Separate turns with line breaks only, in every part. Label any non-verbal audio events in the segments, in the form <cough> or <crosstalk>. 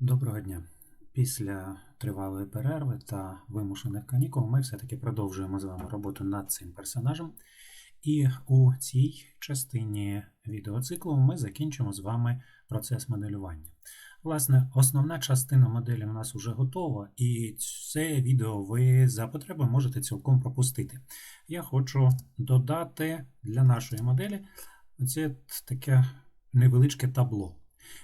Доброго дня. Після тривалої перерви та вимушених канікул ми все-таки продовжуємо з вами роботу над цим персонажем. І у цій частині відеоциклу ми закінчимо з вами процес моделювання. Власне, основна частина моделі у нас вже готова, і це відео ви за потреби можете цілком пропустити. Я хочу додати для нашої моделі оце таке невеличке табло.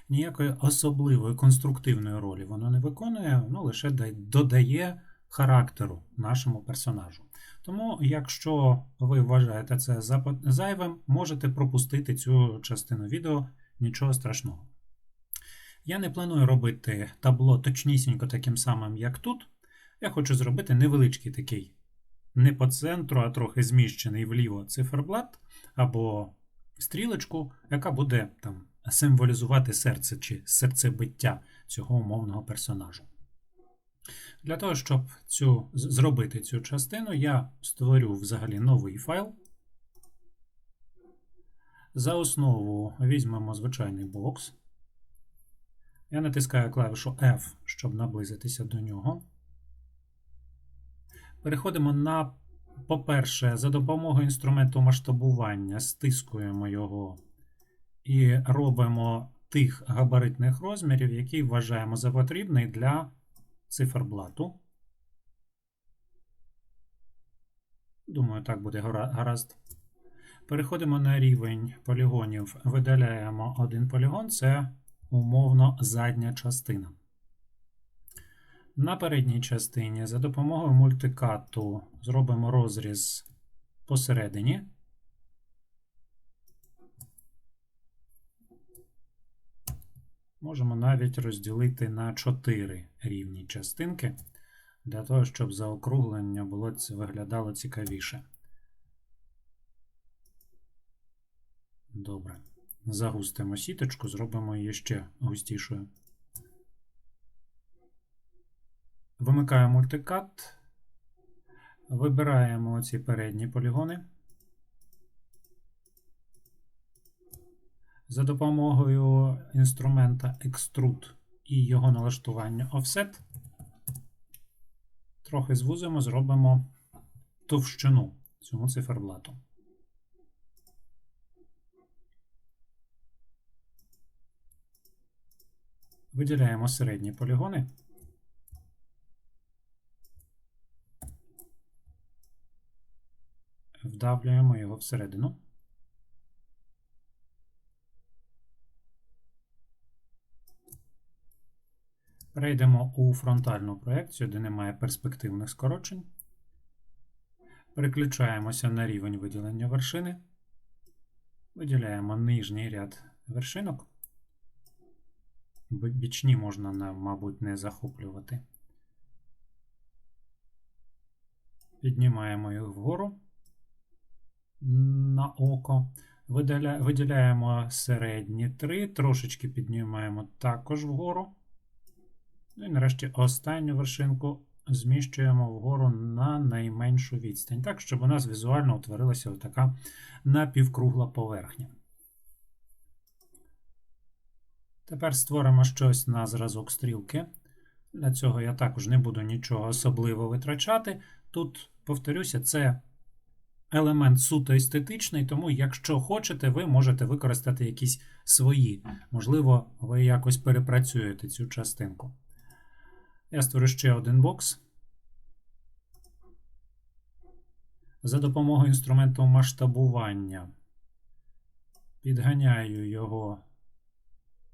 Ніякої особливої конструктивної ролі воно не виконує, воно лише додає характеру нашому персонажу. Тому, якщо ви вважаєте це зайвим, можете пропустити цю частину відео, нічого страшного. Я не планую робити табло точнісінько таким самим, як тут. Я хочу зробити невеличкий такий, не по центру, а трохи зміщений вліво циферблат або стрілочку, яка буде там символізувати серце чи серцебиття цього умовного персонажу. Для того, щоб цю, зробити цю частину, я створю взагалі новий файл. За основу візьмемо звичайний бокс. Я натискаю клавішу F, щоб наблизитися до нього. Переходимо на, по-перше, за допомогою інструменту масштабування стискуємо його і робимо тих габаритних розмірів, які вважаємо за потрібний для циферблату. Думаю, так буде гаразд. Переходимо на рівень полігонів, видаляємо один полігон, це умовно задня частина. На передній частині за допомогою мультикату зробимо розріз посередині. Можемо навіть розділити на 4 рівні частинки, для того, щоб заокруглення було виглядало цікавіше. Добре. Загустимо сіточку, зробимо її ще густішою. Вимикаємо мультикат. Вибираємо ці передні полігони. За допомогою інструмента Extrude і його налаштування Offset трохи звузимо, зробимо товщину цьому циферблату. Виділяємо середні полігони. Вдавлюємо його всередину. Перейдемо у фронтальну проекцію, де немає перспективних скорочень. Переключаємося на рівень виділення вершини. Виділяємо нижній ряд вершинок. Бічні можна, мабуть, не захоплювати. Піднімаємо їх вгору на око. Виділяємо середні три, трошечки піднімаємо також вгору. Ну і нарешті останню вершинку зміщуємо вгору на найменшу відстань, так, щоб у нас візуально утворилася така напівкругла поверхня. Тепер створимо щось на зразок стрілки. Для цього я також не буду нічого особливо витрачати. Тут, повторюся, це елемент суто естетичний, тому, якщо хочете, ви можете використати якісь свої. Можливо, ви якось перепрацюєте цю частинку. Я створю ще один бокс. За допомогою інструменту масштабування підганяю його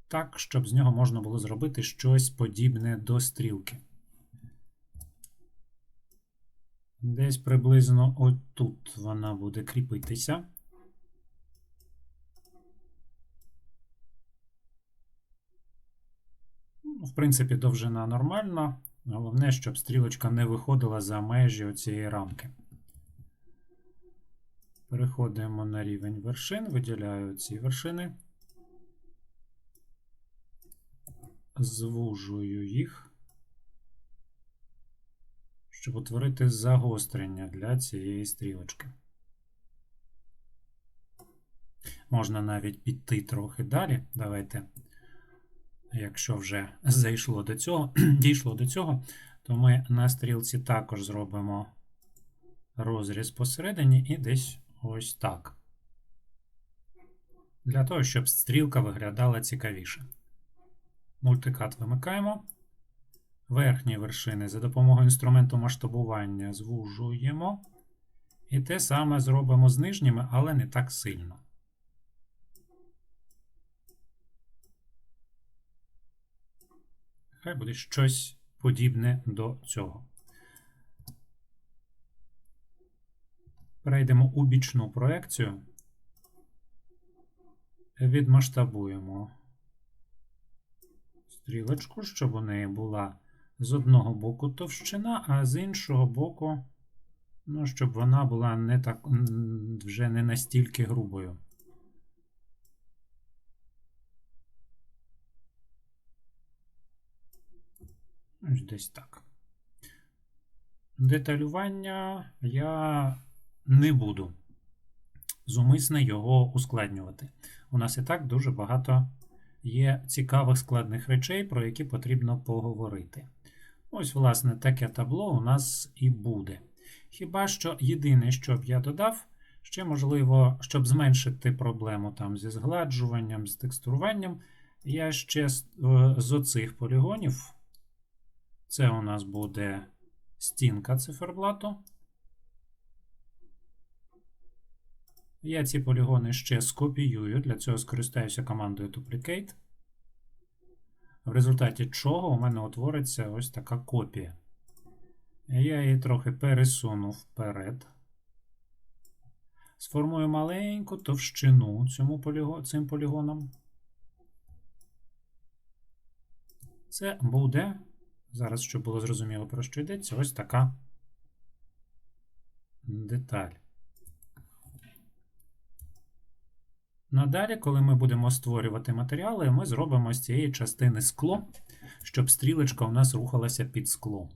так, щоб з нього можна було зробити щось подібне до стрілки. Десь приблизно отут вона буде кріпитися. В принципі, довжина нормальна. Головне, щоб стрілочка не виходила за межі цієї рамки. Переходимо на рівень вершин, виділяю ці вершини. Звужую їх, щоб утворити загострення для цієї стрілочки. Можна навіть піти трохи далі. Давайте якщо вже зайшло до цього, <clears throat> дійшло до цього, то ми на стрілці також зробимо розріз посередині і десь ось так. Для того, щоб стрілка виглядала цікавіше. Мультикат вимикаємо. Верхні вершини за допомогою інструменту масштабування звужуємо. І те саме зробимо з нижніми, але не так сильно. Хай буде щось подібне до цього. Перейдемо у бічну проекцію. Відмасштабуємо стрілочку, щоб у неї була з одного боку товщина, а з іншого боку, ну, щоб вона була не так, вже не настільки грубою. Ось десь так. Деталювання я не буду зумисне його ускладнювати. У нас і так дуже багато є цікавих складних речей, про які потрібно поговорити. Ось, власне, таке табло у нас і буде. Хіба що єдине, що б я додав, ще можливо, щоб зменшити проблему там зі згладжуванням, з текстуруванням, я ще з, е, оцих полігонів. Це у нас буде стінка циферблату. Я ці полігони ще скопіюю, для цього скористаюся командою Duplicate. В результаті чого у мене утвориться ось така копія. Я її трохи пересуну вперед. Сформую маленьку товщину цьому поліго... цим полігоном. Це буде, зараз, щоб було зрозуміло, про що йдеться, ось така деталь. Надалі, коли ми будемо створювати матеріали, ми зробимо з цієї частини скло, щоб стрілочка у нас рухалася під склом.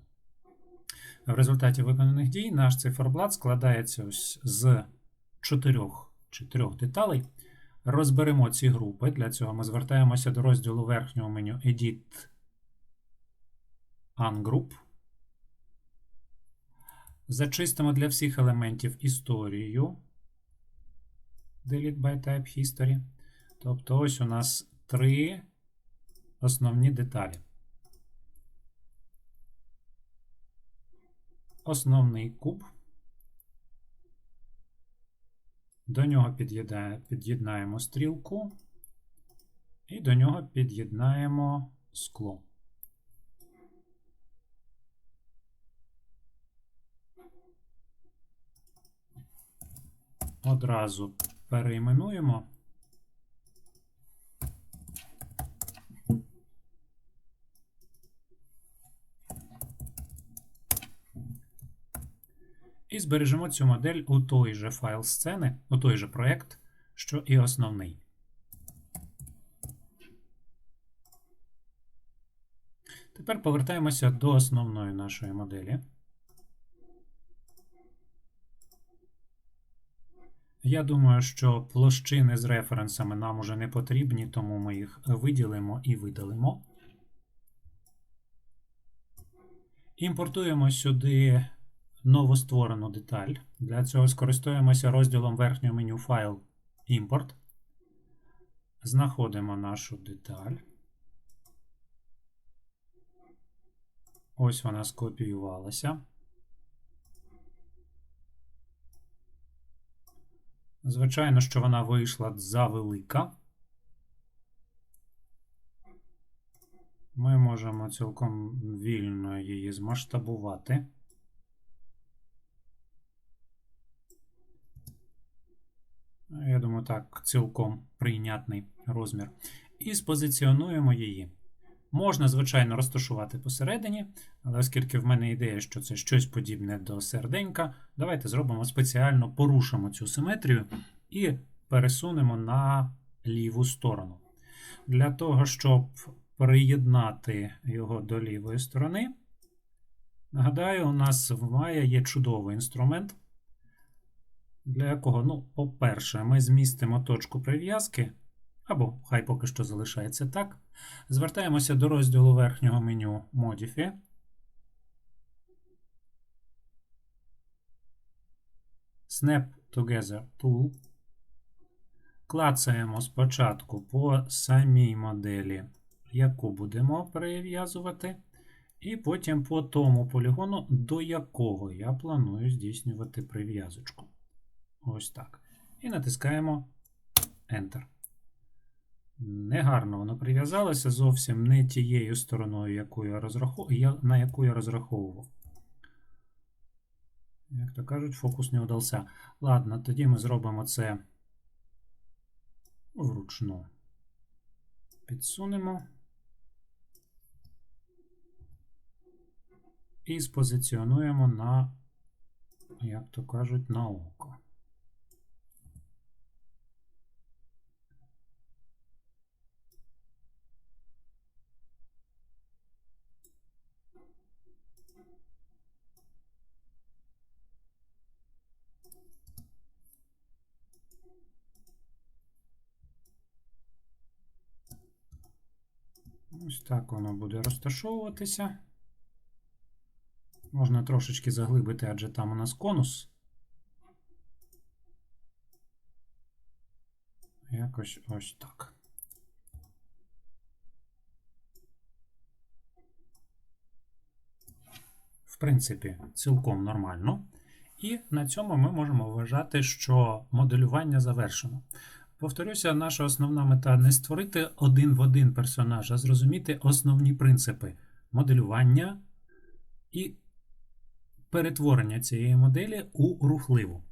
В результаті виконаних дій наш циферблат складається ось з чотирьох, чотирьох деталей. Розберемо ці групи. Для цього ми звертаємося до розділу верхнього меню Edit Ungroup. Зачистимо для всіх елементів історію. Delete by Type History. Тобто ось у нас три основні деталі. Основний куб. До нього під'єднаємо стрілку, і до нього під'єднаємо скло. Одразу перейменуємо. І збережемо цю модель у той же файл сцени, у той же проєкт, що і основний. Тепер повертаємося до основної нашої моделі. Я думаю, що площини з референсами нам уже не потрібні, тому ми їх виділимо і видалимо. Імпортуємо сюди новостворену деталь. Для цього скористуємося розділом верхнього меню Файл Імпорт. Знаходимо нашу деталь. Ось вона скопіювалася. Звичайно, що вона вийшла завелика. Ми можемо цілком вільно її змасштабувати. Я думаю, так, цілком прийнятний розмір. І спозиціонуємо її. Можна, звичайно, розташувати посередині, але оскільки в мене ідея, що це щось подібне до серденька, давайте зробимо спеціально порушимо цю симетрію і пересунемо на ліву сторону. Для того, щоб приєднати його до лівої сторони, нагадаю, у нас в Maya є чудовий інструмент, для якого, ну, по-перше, ми змістимо точку прив'язки або хай поки що залишається так. Звертаємося до розділу верхнього меню Modify. Snap Together Tool. Клацаємо спочатку по самій моделі, яку будемо перев'язувати, і потім по тому полігону, до якого я планую здійснювати прив'язочку. Ось так. І натискаємо Enter. Негарно воно прив'язалося зовсім не тією стороною, яку я розрахов... на яку я розраховував. Як то кажуть, фокус не удався. Ладно, тоді ми зробимо це вручну. Підсунемо. І спозиціонуємо на, як то кажуть, на око. Ось так воно буде розташовуватися. Можна трошечки заглибити, адже там у нас конус. Якось ось так. В принципі, цілком нормально. І на цьому ми можемо вважати, що моделювання завершено. Повторюся, наша основна мета не створити один в один персонаж, а зрозуміти основні принципи моделювання і перетворення цієї моделі у рухливу.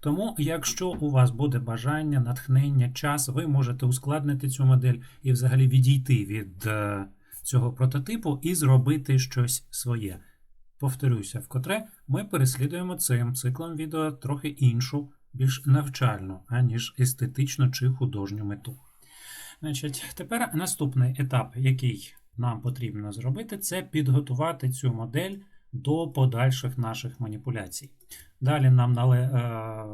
Тому, якщо у вас буде бажання, натхнення, час, ви можете ускладнити цю модель і взагалі відійти від е, цього прототипу і зробити щось своє. Повторюся, вкотре ми переслідуємо цим циклом відео трохи іншу більш навчальну, аніж естетичну чи художню мету. Значить, Тепер наступний етап, який нам потрібно зробити, це підготувати цю модель до подальших наших маніпуляцій. Далі нам е,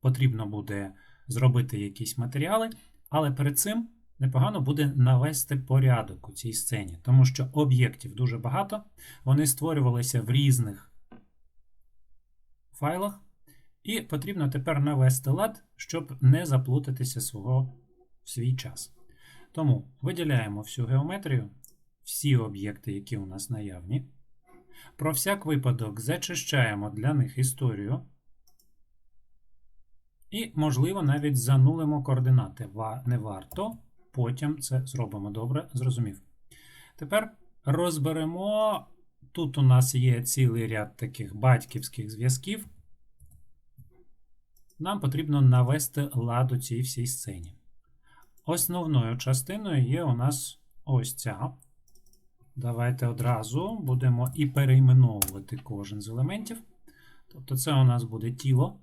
потрібно буде зробити якісь матеріали, але перед цим непогано буде навести порядок у цій сцені, тому що об'єктів дуже багато, вони створювалися в різних файлах. І потрібно тепер навести лад, щоб не заплутатися свого в свій час. Тому виділяємо всю геометрію, всі об'єкти, які у нас наявні. Про всяк випадок зачищаємо для них історію. І, можливо, навіть занулимо координати. Не варто. Потім це зробимо добре, зрозумів. Тепер розберемо. Тут у нас є цілий ряд таких батьківських зв'язків нам потрібно навести лад у цій всій сцені. Основною частиною є у нас ось ця. Давайте одразу будемо і перейменовувати кожен з елементів. Тобто, це у нас буде тіло.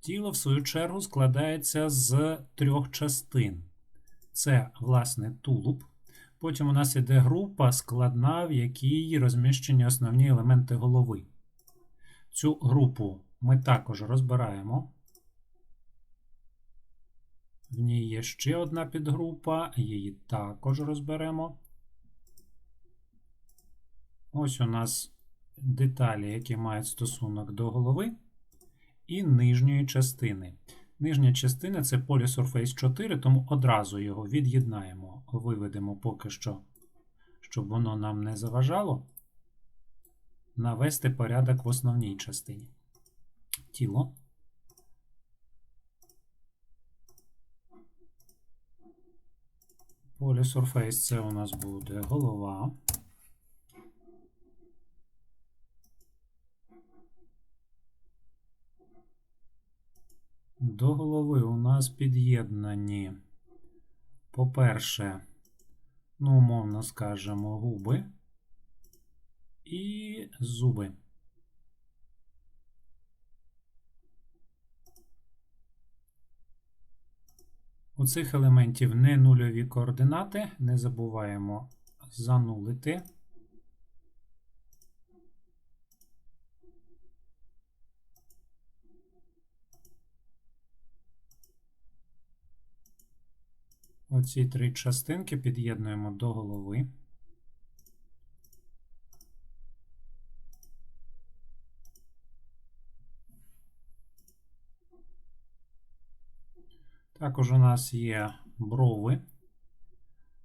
Тіло, в свою чергу, складається з трьох частин. Це, власне, тулуб. Потім у нас йде група складна, в якій розміщені основні елементи голови. Цю групу ми також розбираємо. В ній є ще одна підгрупа, її також розберемо. Ось у нас деталі, які мають стосунок до голови, і нижньої частини. Нижня частина це Polysurface 4, тому одразу його від'єднаємо, виведемо поки що, щоб воно нам не заважало навести порядок в основній частині тіло. Polysurface це у нас буде голова. До голови у нас під'єднані, по-перше, ну, умовно скажемо, губи і зуби. У цих елементів не нульові координати, не забуваємо занулити. Оці три частинки під'єднуємо до голови. Також у нас є брови.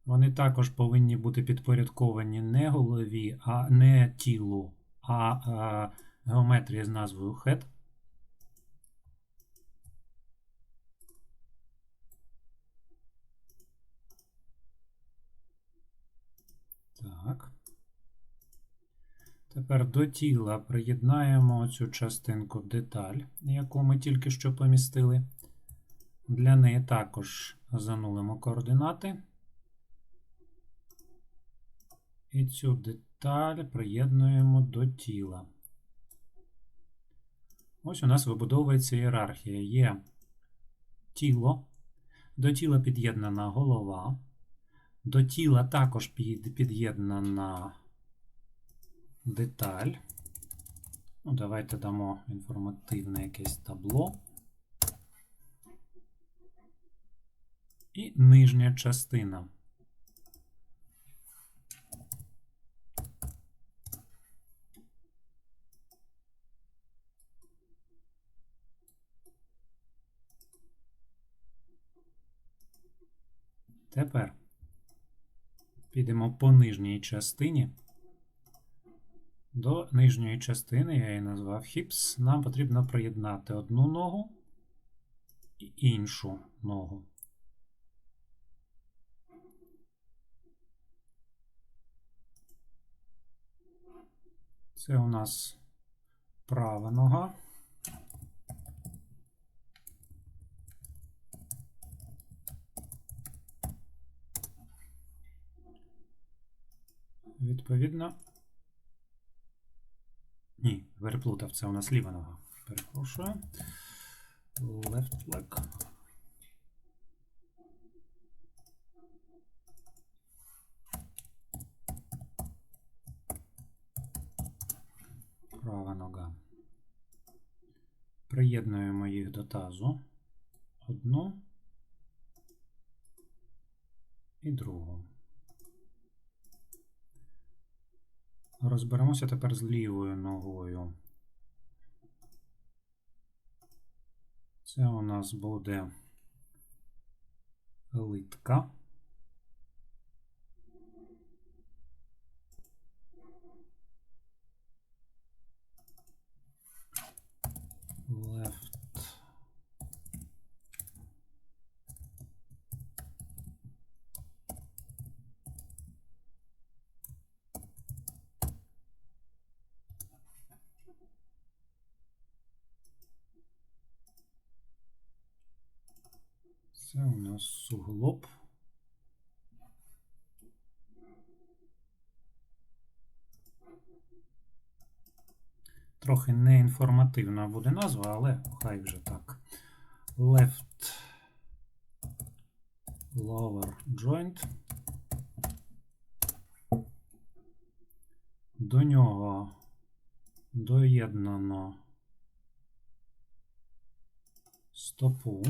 Вони також повинні бути підпорядковані не голові, а не тілу, а, а геометрії з назвою head. Так. Тепер до тіла приєднаємо цю частинку деталь, яку ми тільки що помістили. Для неї також занулимо координати. І цю деталь приєднуємо до тіла. Ось у нас вибудовується ієрархія. Є тіло, до тіла під'єднана голова, до тіла також під'єднана деталь. Ну, Давайте дамо інформативне якесь табло. І нижня частина. Тепер підемо по нижній частині. До нижньої частини, я її назвав hips, нам потрібно приєднати одну ногу і іншу ногу. Це у нас права нога. Відповідно. Ні, переплутав, це у нас ліва нога. Перепрошую. Left leg. Права нога. Приєднуємо їх до тазу. Одну і другу. Розберемося тепер з лівою ногою. Це у нас буде литка. Left. Це у нас суглоб. Трохи неінформативна буде назва, але хай вже так. Left lower joint. До нього доєднано стопу.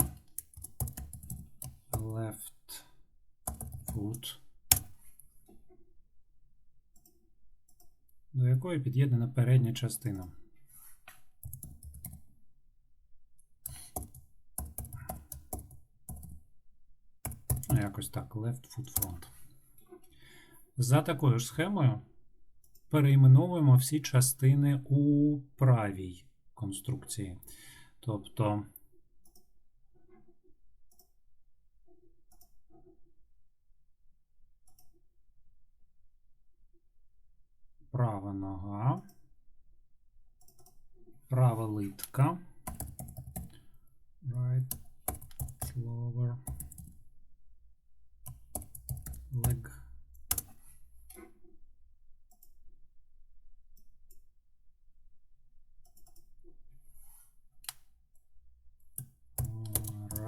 Left foot. До якої під'єднана передня частина. Ну, якось так, left foot front. За такою ж схемою перейменовуємо всі частини у правій конструкції. Тобто права литка, right lower leg.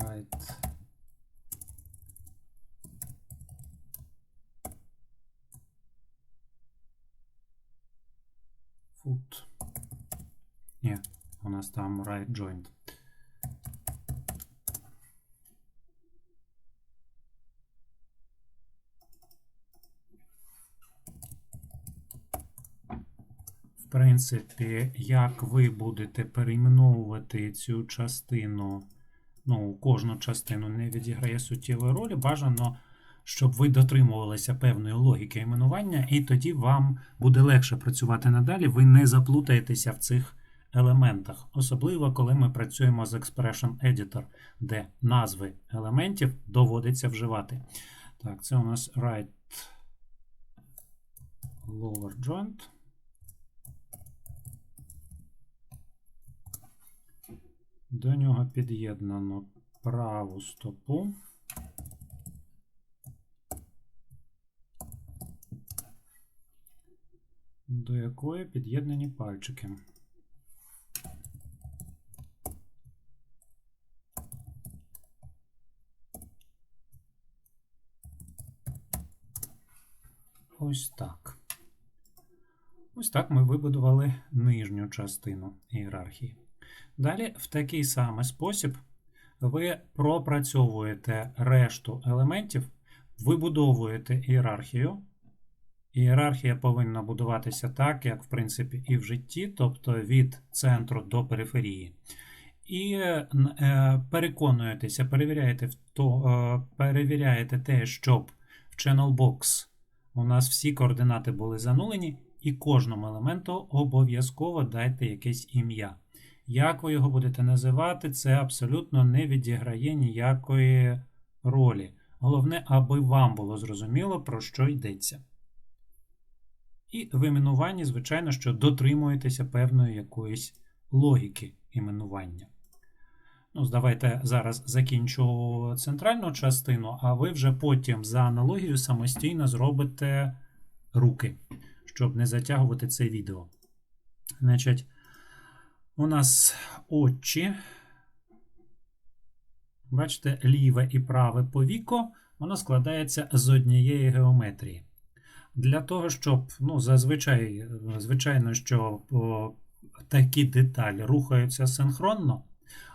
Right нас там right joint. В принципі, як ви будете перейменовувати цю частину, ну, кожну частину не відіграє суттєвої ролі, бажано, щоб ви дотримувалися певної логіки іменування, і тоді вам буде легше працювати надалі, ви не заплутаєтеся в цих елементах, особливо коли ми працюємо з Expression Editor, де назви елементів доводиться вживати. Так, це у нас right lower joint. До нього під'єднано праву стопу. До якої під'єднані пальчики. Ось так. Ось так ми вибудували нижню частину ієрархії. Далі, в такий самий спосіб, ви пропрацьовуєте решту елементів, вибудовуєте ієрархію. Ієрархія повинна будуватися так, як, в принципі, і в житті, тобто від центру до периферії. І е, переконуєтеся, перевіряєте, то, е, перевіряєте те, щоб в Channelbox у нас всі координати були занулені, і кожному елементу обов'язково дайте якесь ім'я. Як ви його будете називати, це абсолютно не відіграє ніякої ролі. Головне, аби вам було зрозуміло, про що йдеться. І в іменуванні, звичайно, що дотримуєтеся певної якоїсь логіки іменування. Ну, Давайте зараз закінчу центральну частину, а ви вже потім за аналогією самостійно зробите руки, щоб не затягувати це відео. Значить, у нас очі. Бачите, ліве і праве повіко, воно складається з однієї геометрії. Для того, щоб, ну, зазвичай, звичайно, що о, такі деталі рухаються синхронно,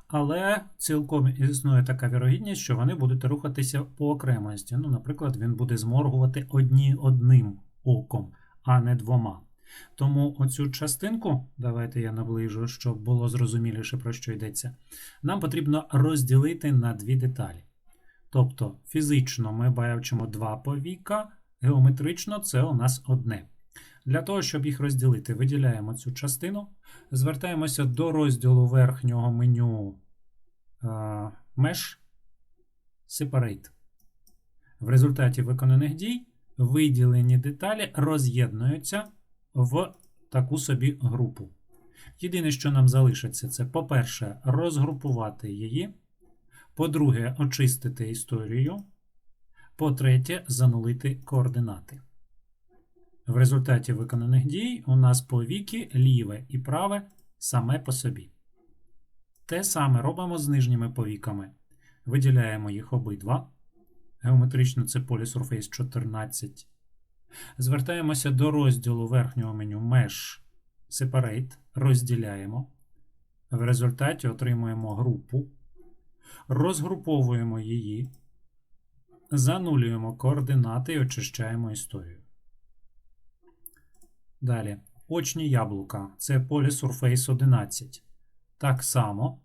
але цілком існує така вірогідність, що вони будуть рухатися по окремості. Ну, Наприклад, він буде зморгувати одні одним оком, а не двома. Тому оцю частинку, давайте я наближу, щоб було зрозуміліше, про що йдеться, нам потрібно розділити на дві деталі. Тобто, фізично ми бачимо два повіка, геометрично це у нас одне. Для того, щоб їх розділити, виділяємо цю частину, звертаємося до розділу верхнього меню Mesh Separate. В результаті виконаних дій виділені деталі роз'єднуються в таку собі групу. Єдине, що нам залишиться, це, по-перше, розгрупувати її. По-друге, очистити історію. По-третє, занулити координати. В результаті виконаних дій у нас повіки ліве і праве саме по собі. Те саме робимо з нижніми повіками. Виділяємо їх обидва. Геометрично це Polysurface 14. Звертаємося до розділу верхнього меню Mesh Separate. Розділяємо. В результаті отримуємо групу. Розгруповуємо її. Занулюємо координати і очищаємо історію. Далі. Очні яблука. Це Polysurface 11. Так само.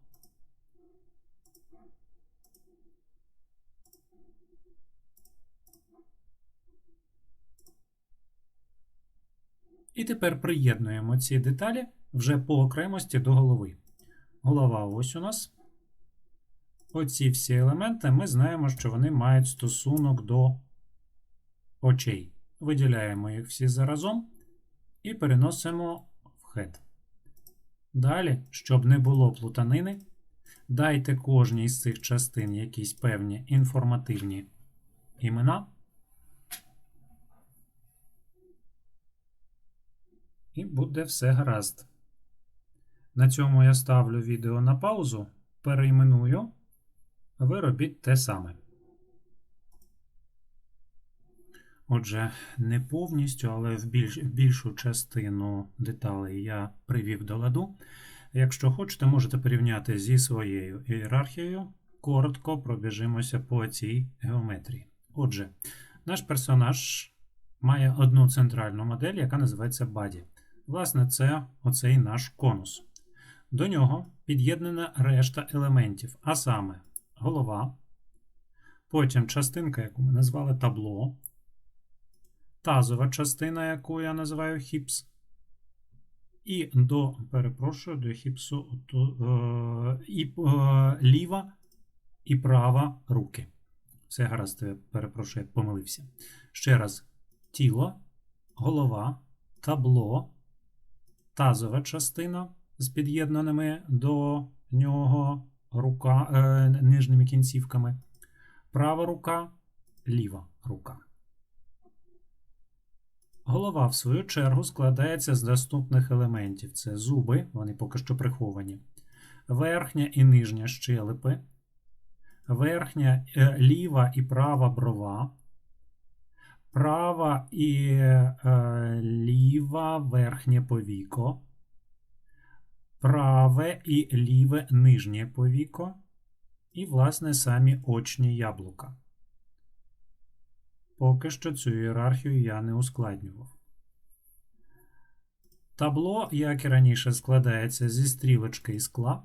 І тепер приєднуємо ці деталі вже по окремості до голови. Голова ось у нас. Оці всі елементи ми знаємо, що вони мають стосунок до очей. Виділяємо їх всі заразом і переносимо в head. Далі, щоб не було плутанини, дайте кожній з цих частин якісь певні інформативні імена. І буде все гаразд. На цьому я ставлю відео на паузу, перейменую, ви робіть те саме. Отже, не повністю, але в більш, більшу частину деталей я привів до ладу. Якщо хочете, можете порівняти зі своєю ієрархією. Коротко пробіжимося по цій геометрії. Отже, наш персонаж має одну центральну модель, яка називається Body. Власне, це оцей наш конус. До нього під'єднана решта елементів, а саме голова, потім частинка, яку ми назвали табло, тазова частина, яку я називаю хіпс, і до, перепрошую, до хіпсу то, е, і е, ліва і права руки. Все гаразд, я перепрошую, я помилився. Ще раз: тіло, голова, табло, тазова частина з під'єднаними до нього рука, е, нижніми кінцівками, права рука, ліва рука. Голова, в свою чергу, складається з наступних елементів: це зуби, вони поки що приховані, верхня і нижня щелепи, верхня е, ліва і права брова, права і е, ліва верхнє повіко, праве і ліве нижнє повіко, і, власне, самі очні яблука. Поки що цю ієрархію я не ускладнював. Табло, як і раніше, складається зі стрілочки і скла.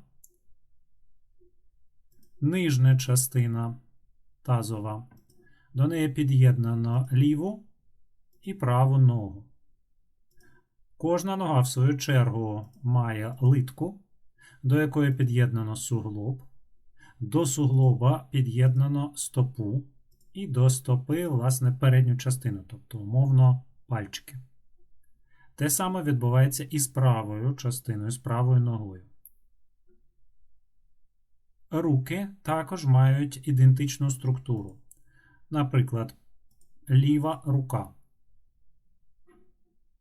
Нижня частина тазова. До неї під'єднано ліву і праву ногу. Кожна нога, в свою чергу, має литку, до якої під'єднано суглоб. До суглоба під'єднано стопу. І до стопи, власне, передню частину, тобто, умовно, пальчики. Те саме відбувається і з правою частиною, з правою ногою. Руки також мають ідентичну структуру. Наприклад, ліва рука.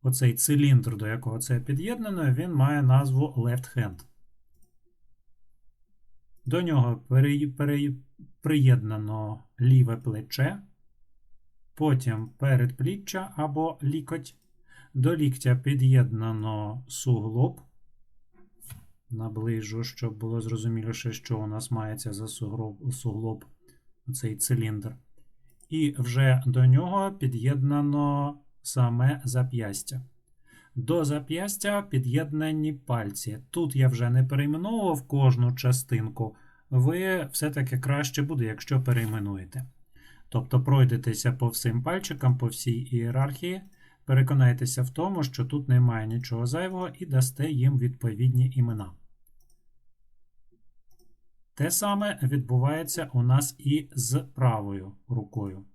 Оцей циліндр, до якого це під'єднано, він має назву left hand. До нього пере, приєднано ліве плече, потім передпліччя або лікоть. До ліктя під'єднано суглоб. Наближу, щоб було зрозуміліше, що у нас мається за суглоб, суглоб цей циліндр. І вже до нього під'єднано саме зап'ястя. До зап'ястя під'єднані пальці. Тут я вже не перейменовував кожну частинку. Ви все-таки краще буде, якщо перейменуєте. Тобто пройдетеся по всім пальчикам, по всій ієрархії, переконайтеся в тому, що тут немає нічого зайвого, і дасте їм відповідні імена. Те саме відбувається у нас і з правою рукою.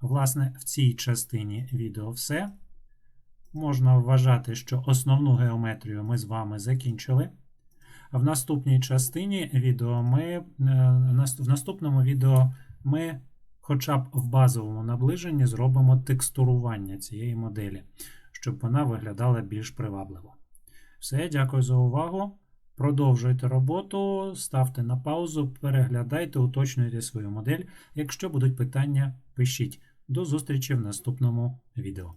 Власне, в цій частині відео все. Можна вважати, що основну геометрію ми з вами закінчили. В наступній частині відео ми, е, в наступному відео ми хоча б в базовому наближенні зробимо текстурування цієї моделі, щоб вона виглядала більш привабливо. Все, дякую за увагу. Продовжуйте роботу, ставте на паузу, переглядайте, уточнюйте свою модель. Якщо будуть питання, пишіть. До зустрічі в наступному відео.